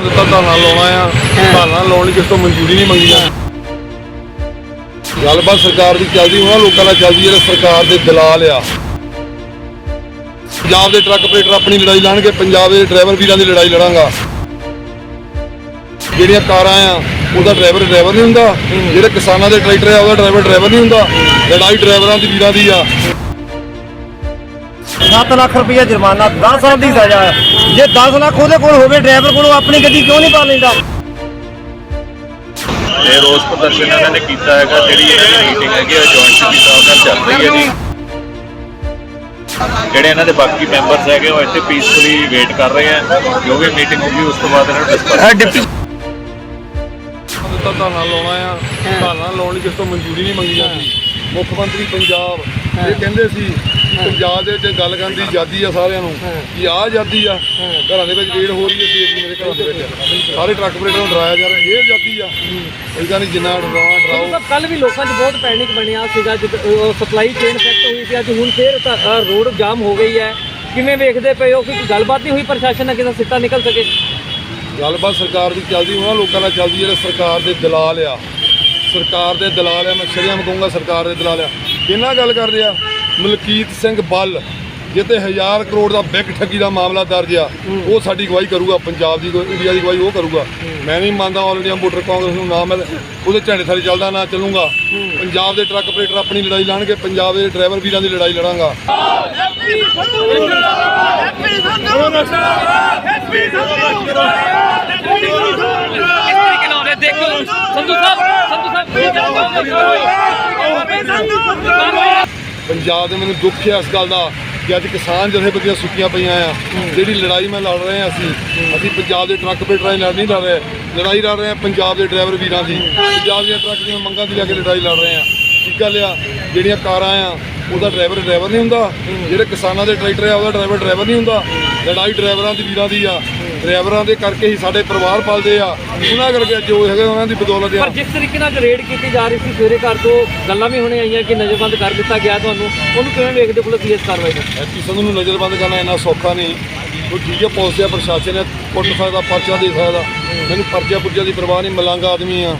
ਦਿੱਤਾ ਧਰਨਾ ਲਾਉਣਾ ਆ। ਧਰਨਾ ਲਾਉਣ ਲਈ ਕਿਸ ਤੋਂ ਮਨਜ਼ੂਰੀ ਨਹੀਂ ਮੰਗੀ ਜਾਂਦੀ। ਗੱਲਬਾਤ ਸਰਕਾਰ ਦੀ ਚੱਲਦੀ, ਉਹਨਾਂ ਲੋਕਾਂ ਨਾਲ ਚੱਲਦੀ, ਜਿਹੜੇ ਸਰਕਾਰ ਦੇ ਦਲਾਲ ਆ। ਪੰਜਾਬ ਦੇ ਟਰੱਕ ਆਪਰੇਟਰ ਆਪਣੀ ਲੜਾਈ ਲੜਨਗੇ, ਪੰਜਾਬ ਦੇ ਡਰਾਈਵਰ ਵੀਰਾਂ ਦੀ ਲੜਾਈ ਲੜਾਂਗਾ। ਜਿਹੜੀਆਂ ਕਾਰਾਂ ਆ, ਉਹਦਾ ਡਰਾਈਵਰ ਡਰਾਈਵਰ ਨਹੀਂ ਹੁੰਦਾ। ਜਿਹੜੇ ਕਿਸਾਨਾਂ ਦੇ ਟਰੈਕਟਰ ਆ, ਉਹਦਾ ਡਰਾਈਵਰ ਡਰਾਈਵਰ ਨਹੀਂ ਹੁੰਦਾ। ਲੜਾਈ ਡਰਾਈਵਰਾਂ ਦੀ, ਵੀਰਾਂ ਦੀ ਆ। 7 ਲੱਖ ਰੁਪਇਆ ਜੁਰਮਾਨਾ 10 ਸਾਲ ਦੀ ਸਜ਼ਾ ਹੈ। ਜੇ 10 ਲੱਖ ਉਹਦੇ ਕੋਲ ਹੋਵੇ ਡਰਾਈਵਰ ਕੋਲ ਆਪਣੀ ਗੱਡੀ ਕਿਉਂ ਨਹੀਂ ਪਾ ਲੈਂਦਾ? ਇਹ ਰੋਸ ਪ੍ਰਦਰਸ਼ਨ ਇਹਨਾਂ ਨੇ ਕੀਤਾ ਹੈਗਾ ਜਿਹੜੀ ਇਹਨਾਂ ਦੀ ਮੀਟਿੰਗ ਹੈਗੀ ਆ ਜੁਆਇੰਟ ਸਿਟੀ ਸਾਹਿਬ ਨਾਲ ਚੱਲ ਰਹੀ ਹੈ ਜੀ। ਜਿਹੜੇ ਇਹਨਾਂ ਦੇ ਬਾਕੀ ਮੈਂਬਰਸ ਹੈਗੇ ਉਹ ਇੱਥੇ ਪੀਸਫੁਲੀ ਵੇਟ ਕਰ ਰਹੇ ਆ। ਜੋ ਵੀ ਮੀਟਿੰਗ ਹੋਊਗੀ ਉਸ ਤੋਂ ਬਾਅਦ ਇਹਨਾਂ ਨੂੰ ਡਿਸਕਸ ਧਰਨਾ ਲਾਉਣਾ ਆ। ਧਰਨਾ ਲਾਉਣ ਲਈ ਕਿਸ ਤੋਂ ਮਨਜ਼ੂਰੀ ਨਹੀਂ ਮੰਗੀ ਜਾਂਦੀ। ਮੁੱਖ ਮੰਤਰੀ ਪੰਜਾਬ ਇਹ ਕਹਿੰਦੇ ਸੀ ਪੰਜਾਬ ਦੇ ਵਿੱਚ ਗੱਲ ਕਰਨ ਦੀ ਆਜ਼ਾਦੀ ਆ ਸਾਰਿਆਂ ਨੂੰ ਕਿ ਆਹ ਆਜ਼ਾਦੀ ਆ ਘਰਾਂ ਦੇ ਵਿੱਚ ਰੇਡ ਹੋ ਰਹੀ ਹੈ ਸੇਫ ਮੇਰੇ ਘਰਾਂ ਦੇ ਵਿੱਚ। ਸਾਰੇ ਟਰੱਕ ਆਪਰੇਟਰ ਨੂੰ ਡਰਾਇਆ ਜਾ ਰਿਹਾ ਇਹ ਆਜ਼ਾਦੀ ਆ। ਇਹਦਾ ਨਹੀਂ ਜਿੰਨਾ ਡਰਾਉਣਾ ਡਰਾਓ। ਕੱਲ ਵੀ ਲੋਕਾਂ 'ਚ ਬਹੁਤ ਪੈਨਿਕ ਬਣਿਆ ਸੀਗਾ ਜਦ ਸਪਲਾਈ ਚੇਨ ਇਫੈਕਟ ਹੋਈ ਸੀ ਅੱਜ ਹੁਣ ਫੇਰ ਰੋਡ ਜਾਮ ਹੋ ਗਈ ਹੈ। ਕਿਵੇਂ ਵੇਖਦੇ ਪਏ ਹੋ ਕਿ ਗੱਲਬਾਤ ਨਹੀਂ ਹੋਈ ਪ੍ਰਸ਼ਾਸਨ ਨਾਲ ਕਿਸੇ ਸਿੱਟਾ ਨਿਕਲ ਸਕੇ? ਗੱਲਬਾਤ ਸਰਕਾਰ ਦੀ ਚੱਲਦੀ ਉਹਨਾਂ ਲੋਕਾਂ ਨਾਲ ਚੱਲਦੀ ਜਿਹੜੇ ਸਰਕਾਰ ਦੇ ਦਲਾਲ ਆ ਸਰਕਾਰ ਦੇ ਦਲਾਲ ਆ, ਮੈਂ ਸ਼ਰਿਆਮ ਕਹੂੰਗਾ ਸਰਕਾਰ ਦੇ ਦਲਾਲ ਆ। ਕਿਹਨਾਂ ਗੱਲ ਕਰਦੇ ਆ? ਮਲਕੀਤ ਸਿੰਘ ਬੱਲ ਜਿੱਤੇ ਹਜ਼ਾਰ ਕਰੋੜ ਦਾ ਬੈਂਕ ਠੱਗੀ ਦਾ ਮਾਮਲਾ ਦਰਜ ਆ, ਉਹ ਸਾਡੀ ਗਵਾਹੀ ਕਰੂਗਾ, ਪੰਜਾਬ ਦੀ ਇੰਡੀਆ ਦੀ ਗਵਾਹੀ ਉਹ ਕਰੂਗਾ। ਮੈਂ ਨਹੀਂ ਮੰਨਦਾ ਆਲ ਇੰਡੀਆ ਵੋਟਰ ਕਾਂਗਰਸ ਨੂੰ ਨਾ ਮੈਂ ਉਹਦੇ ਝੰਡੇ ਥੱਲੇ ਚੱਲਦਾ, ਨਾ ਚੱਲੂਗਾ। ਪੰਜਾਬ ਦੇ ਟਰੱਕ ਆਪਰੇਟਰ ਆਪਣੀ ਲੜਾਈ ਲੜਨਗੇ, ਪੰਜਾਬ ਦੇ ਡਰਾਈਵਰ ਵੀਰਾਂ ਦੀ ਲੜਾਈ ਲੜਾਂਗਾ। ਕਿਸ ਤਰੀਕੇ ਨਾਲ ਹੋ ਰਿਹਾ ਸੰਧੂ ਸਾਹਿਬ ਸੰਧੂ ਸਾਹਿਬ। ਪੰਜਾਬ ਦੇ ਮੈਨੂੰ ਦੁੱਖ ਹੈ ਇਸ ਗੱਲ ਦਾ ਕਿ ਅੱਜ ਕਿਸਾਨ ਜਥੇਬੰਦੀਆਂ ਸੁੱਕੀਆਂ ਪਈਆਂ ਆ। ਜਿਹੜੀ ਲੜਾਈ ਮੈਂ ਲੜ ਰਹੇ ਆ ਅਸੀਂ ਅਸੀਂ ਪੰਜਾਬ ਦੇ ਟਰੱਕ ਆਪਰੇਟਰਾਂ ਦੀ ਨਹੀਂ ਲੜ ਰਹੇ। ਲੜਾਈ ਲੜ ਰਹੇ ਆ ਪੰਜਾਬ ਦੇ ਡਰਾਈਵਰ ਵੀਰਾਂ ਦੀ। ਪੰਜਾਬ ਦੀਆਂ ਟਰੱਕ ਦੀਆਂ ਮੰਗਾਂ ਦੀ ਲੈ ਕੇ ਲੜਾਈ ਲੜ ਰਹੇ ਆ ਕੀ ਗੱਲ ਆ? ਜਿਹੜੀਆਂ ਕਾਰਾਂ ਆ, ਉਹਦਾ ਡਰਾਈਵਰ ਡਰਾਈਵਰ ਨਹੀਂ ਹੁੰਦਾ। ਜਿਹੜੇ ਕਿਸਾਨਾਂ ਦੇ ਟਰੈਕਟਰ ਆ, ਉਹਦਾ ਡਰਾਈਵਰ ਡਰਾਈਵਰ ਨਹੀਂ ਹੁੰਦਾ। ਲੜਾਈ ਡਰਾਈਵਰਾਂ ਦੀ, ਵੀਰਾਂ ਦੀ ਆ। ਡਰਾਈਵਰਾਂ ਦੇ ਕਰਕੇ ਹੀ ਸਾਡੇ ਪਰਿਵਾਰ ਪਲਦੇ ਆ। ਉਹਨਾਂ ਕਰਕੇ ਜੋ ਹੈਗਾ ਉਹਨਾਂ ਦੀ ਬਦੌਲਤ ਆ। ਪਰ ਜਿਸ ਤਰੀਕੇ ਨਾਲ ਰੇਡ ਕੀਤੀ ਜਾ ਰਹੀ ਸੀ ਸਵੇਰੇ ਘਰ ਤੋਂ ਗੱਲਾਂ ਵੀ ਹੁਣੇ ਆਈਆਂ ਕਿ ਨਜ਼ਰਬੰਦ ਕਰ ਦਿੱਤਾ ਗਿਆ ਤੁਹਾਨੂੰ। ਉਹਨੂੰ ਕਿਵੇਂ ਵੇਖਦੇ ਪੁਲਿਸ ਦੀ ਇਸ ਕਾਰਵਾਈ ਨੂੰ? ਐਸਪੀ ਸੰਧੂ ਨੂੰ ਨਜ਼ਰਬੰਦ ਕਰਨਾ ਇੰਨਾ ਸੌਖਾ ਨਹੀਂ। ਉਹ ਠੀਕ ਹੈ ਪੁਲਿਸ ਆ ਪ੍ਰਸ਼ਾਸਨ ਹੈ ਕੁੱਟ ਸਕਦਾ ਪਰਚਾ ਦੇ ਸਕਦਾ। ਮੈਨੂੰ ਪਰਚਾ ਪੁਰਜਾ ਦੀ ਪਰਵਾਹ ਨਹੀਂ ਮਲੰਗ ਆਦਮੀ ਆ।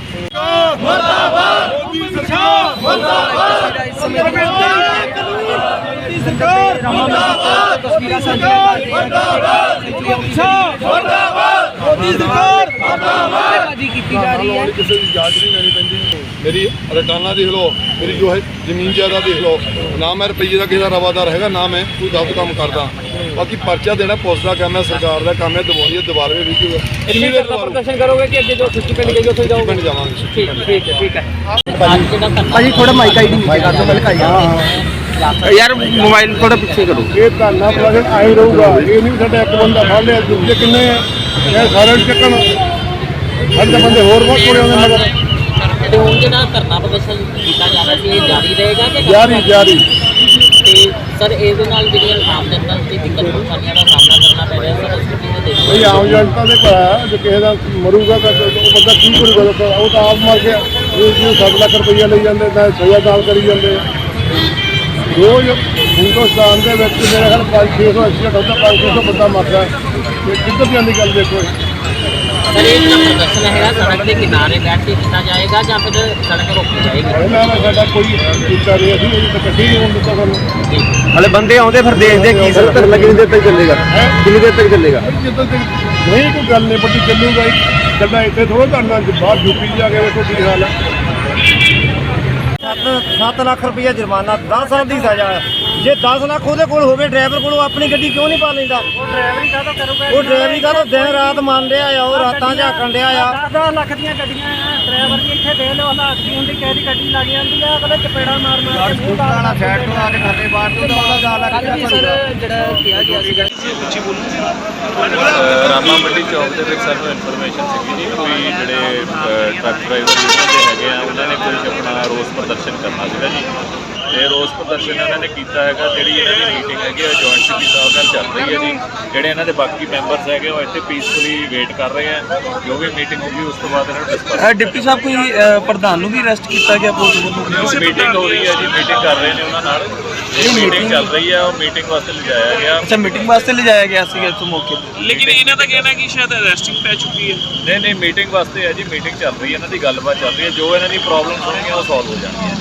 ਕੀਤੀ ਜਾ ਰਹੀ ਹੈ। ਲਾਉਣ ਕਿਸੇ ਦੀ ਜਾਂਚ ਨਹੀਂ ਲੈਣੀ ਪੈਂਦੀ। ਮੇਰੀ ਰਟਾਨਾ ਦੇਖ ਲਓ ਮੇਰੀ ਜੋ ਹੈ ਜ਼ਮੀਨ ਜਾਇਦਾਦ ਦੇਖ ਲਓ। ਨਾ ਮੈਂ ਰੁਪਈਏ ਦਾ ਕਿਸੇ ਦਾ ਰਵਾਦਾਰ ਹੈਗਾ ਨਾ ਮੈਂ ਕੋਈ ਗਲਤ ਕੰਮ ਕਰਦਾ। ਬਾਕੀ ਪਰਚਾ ਦੇਣਾ ਪੁਲਿਸ ਦਾ ਕੰਮ ਹੈ ਸਰਕਾਰ ਦਾ ਕੰਮ ਹੈ ਹੈ ਦੁਬਾਰੇ ਵੀ ਇੰਨੀ ਦੇਰ ਦਾ ਪ੍ਰਦਰਸ਼ਨ ਕਰੋਗੇ ਕਿ ਅੱਗੇ ਜੋ ਛੁੱਟੀ ਪਿੰਡ ਗਈ ਉੱਥੇ ਜਾਓਗੇ? ਪਿੰਡ ਜਾਵਾਂਗੇ। ਠੀਕ ਠੀਕ ਹੈ ਠੀਕ ਹੈ। ਭਾਜੀ ਥੋੜਾ ਮਾਈਕ ਆਈਡੀ ਕਰ ਦੋ ਮੈਂ ਯਾਰ ਮੋਬਾਈਲ ਥੋੜਾ ਪਿੱਛੇ ਕਰੋ। ਇਹ ਧਰਨਾ ਪ੍ਰਦਰਸ਼ਨ ਆਈ ਰਹੂਗਾ। ਇਹ ਨਹੀਂ ਸਾਡਾ ਇੱਕ ਬੰਦਾ ਫੜ ਲਿਆ ਦੂਜੇ ਕਿੰਨੇ ਆ? ਇਹ ਸਾਰੇ ਚੱਕਣ। ਸਾਡੇ ਬੰਦੇ ਹੋਰ ਬਹੁਤ ਕੋਲੇ ਆਉਂਦੇ ਮਗਰ ਤੇ ਹੁਣ ਜਿਹੜਾ ਧਰਨਾ ਪ੍ਰਦਰਸ਼ਨ ਕੀਤਾ ਜਾ ਰਿਹਾ ਸੀ ਇਹ ਜਾਰੀ ਰਹੇਗਾ ਕਿ ਜਾਰੀ ਜਾਰੀ। ਤੇ ਸਰ ਇਹਦੇ ਨਾਲ ਜਿਹੜੀਆਂ ਆਮ ਜਨਤਾ ਦੀ ਦਿੱਕਤ ਪਰੇਸ਼ਾਨੀਆਂ ਦਾ ਸਾਹਮਣਾ ਕਰਨਾ ਪੈ ਰਿਹਾ ਸਰ ਬਈ ਆਮ ਜਨਤਾ ਦੇ ਆ, ਜੇ ਕਿਸੇ ਦਾ ਮਰੂਗਾ ਤਾਂ ਉਹ ਬੰਦਾ ਕੀ ਕਰੂਗਾ? ਦੱਸੋ? ਉਹ ਤਾਂ ਆਪ ਮਰ ਗਿਆ। ਇਹ ਜੀ 7 ਲੱਖ ਰੁਪਈਆ ਲਈ ਜਾਂਦੇ ਤਾਂ ਸਜ਼ਾ ਦਾਲ ਕਰੀ ਜਾਂਦੇ। ਆ। ਰੋਜ਼ ਹਿੰਦੁਸਤਾਨ ਦੇ ਵਿੱਚ ਮੇਰੇ ਖਿਆਲ 5-600 ਐਕਸੀਡੈਂਟ ਹੁੰਦਾ 5-600 ਬੰਦਾ ਮਰਦਾ ਤੇ ਕਿੱਧਰ ਜਾਂਦੀ ਗੱਲ ਦੇਖੋ। ਸਰ ਇਹ ਜਿਹੜਾ ਪ੍ਰਦਰਸ਼ਨ ਹੈਗਾ ਸੜਕ ਦੇ ਕਿਨਾਰੇ ਬੈਠ ਕੇ ਕੀਤਾ ਜਾਏਗਾ ਜਾਂ ਫਿਰ ਸੜਕ ਰੋਕੀ ਜਾਏਗੀ? ਇਹਨਾਂ ਨਾਲ ਸਾਡਾ ਕੋਈ ਕੀਤਾ ਨਹੀਂ ਅਸੀਂ ਅਜੇ ਤੱਕ ਇਕੱਠੇ ਹੀ ਨਹੀਂ ਹੋਣ ਦਿੱਤਾ ਸਾਨੂੰ। ਹਲੇ ਬੰਦੇ ਆਉਂਦੇ ਫਿਰ ਦੇਖਦੇ ਕੀ ਸਰ ਤੱਕ ਕਿੰਨੀ ਦੇਰ ਤੱਕ ਚੱਲੇਗਾ ਕਿੰਨੀ ਦੇਰ ਤੱਕ ਚੱਲੇਗਾ? ਜਿੱਦਾਂ ਤੱਕ ਨਹੀਂ ਕੋਈ ਗੱਲ ਨਹੀਂ ਵੱਡੀ ਚੱਲੂਗਾ ਹੀ। ਕੱਲਾ ਇੱਥੇ ਥੋੜਾ ਕਰਨਾ ਬਾਹਰ ਯੂਪੀ ਜਾ ਕੇ ਵੇਖੋ ਕੀ ਹਾਲ ਹੈ 7 ਲੱਖ ਰੁਪਇਆ ਜੁਰਮਾਨਾ 10 ਸਾਲ ਦੀ ਸਜ਼ਾ ਜੇ 10 ਲੱਖ ਉਹਦੇ ਕੋਲ ਹੋਵੇ ਡਰਾਈਵਰ ਕੋਲ ਉਹ ਆਪਣੀ ਗੱਡੀ ਕਿਉਂ ਨਹੀਂ ਪਾ ਲੈਂਦਾ? ਉਹ ਡਰਾਈਵਰੀ ਕਾਹਦਾ ਕਰੂਗਾ? ਉਹ ਡਰਾਈਵਰੀ ਕਾਹਦਾ? ਦਿਨ ਰਾਤ ਮੰਨ ਰਿਹਾ ਆ ਉਹ ਰਾਤਾਂ ਝਾਕਣ ਡਿਆ ਆ। 10 ਲੱਖ ਦੀਆਂ ਗੱਡੀਆਂ ਆ ਡਰਾਈਵਰ ਦੀ ਇੱਥੇ ਦੇ ਲਓ ਹਾਲਾਤ ਕੀ ਹੁੰਦੀ ਕਿਸੇ ਦੀ ਗੱਡੀ ਲੱਗ ਜਾਂਦੀ ਆ ਅਗਲੇ ਚਪੇੜਾ ਮਾਰ ਮਾਰ ਕੇ ਮੂੰਹ ਕਾਲਾ ਸਾਈਡ ਤੋਂ ਆ ਕੇ ਥੱਲੇ ਬਾਹਰ ਤੋਂ ਉਹਦਾ 10 ਕੱਲ ਵੀ ਸਰ ਜਿਹੜਾ ਕਿਹਾ ਗਿਆ ਸੀਗਾ? ਰਾਮਾ ਮੰਡੀ ਚੌਕ ਦੇ ਵਿੱਚ ਸਾਨੂੰ ਇਨਫੋਰਮੇਸ਼ਨ ਸੀਗੀ ਜੀ ਕੋਈ ਜਿਹੜੇ ਟਰੱਕ ਡਰਾਈਵਰ ਦੇ ਹੈਗੇ ਆ ਉਹਨਾਂ ਨੇ ਕੋਈ ਆਪਣਾ ਰੋਸ ਪ੍ਰਦਰਸ਼ਨ ਕਰਨਾ ਸੀਗਾ ਜੀ। ਤੇ ਰੋਸ ਪ੍ਰਦਰਸ਼ਨ ਇਹਨਾਂ ਨੇ ਕੀਤਾ ਹੈਗਾ ਜਿਹੜੀ ਇਹਨਾਂ ਦੀ ਮੀਟਿੰਗ ਹੈਗੀ ਆ ਜੁਆਇੰਟ ਸਿਟੀ ਸਾਹਿਬ ਨਾਲ ਚੱਲ ਰਹੀ ਹੈ ਜੀ। ਜਿਹੜੇ ਇਹਨਾਂ ਦੇ ਬਾਕੀ ਮੈਂਬਰਸ ਹੈਗੇ ਉਹ ਇੱਥੇ ਪੀਸਫੁਲੀ ਵੇਟ ਕਰ ਰਹੇ ਆ ਜੋ ਵੀ ਮੀਟਿੰਗ ਹੋਊਗੀ ਉਸ ਤੋਂ ਬਾਅਦ ਇਹਨਾਂ ਨੂੰ ਡਿਸਕਸ ਡਿਪਟੀ ਸਾਹਿਬ ਕੋਈ ਪ੍ਰਧਾਨ ਨੂੰ ਵੀ ਅਰੈਸਟ ਕੀਤਾ ਗਿਆ ਪੁਲਿਸ ਵੱਲੋਂ ਮੀਟਿੰਗ ਹੋ ਰਹੀ ਹੈ ਜੀ ਮੀਟਿੰਗ ਕਰ ਰਹੇ ਨੇ ਉਹਨਾਂ ਨਾਲ। ਇਹ ਮੀਟਿੰਗ ਚੱਲ ਰਹੀ ਹੈ ਉਹ ਮੀਟਿੰਗ ਵਾਸਤੇ ਲਿਜਾਇਆ ਗਿਆ। ਅੱਛਾ ਮੀਟਿੰਗ ਵਾਸਤੇ ਲਿਜਾਇਆ ਗਿਆ ਮੌਕੇ ਤੇ। ਲੇਕਿਨ ਇਹਨਾਂ ਦਾ ਕਹਿਣਾ ਕਿ ਸ਼ਾਇਦ ਅਰੈਸਟਿੰਗ ਪੈ ਚੁੱਕੀ ਹੈ। ਨਹੀਂ ਨਹੀਂ ਮੀਟਿੰਗ ਵਾਸਤੇ ਹੈ ਜੀ ਮੀਟਿੰਗ ਚੱਲ ਰਹੀ ਹੈ ਇਹਨਾਂ ਦੀ ਗੱਲਬਾਤ ਚੱਲ ਰਹੀ ਹੈ। ਜੋ ਇਹਨਾਂ ਦੀ ਪ੍ਰੋਬਲਮ ਹੋਣਗੀਆਂ ਉਹ ਸੋਲਵ ਹੋ ਜਾਣਗੀਆਂ।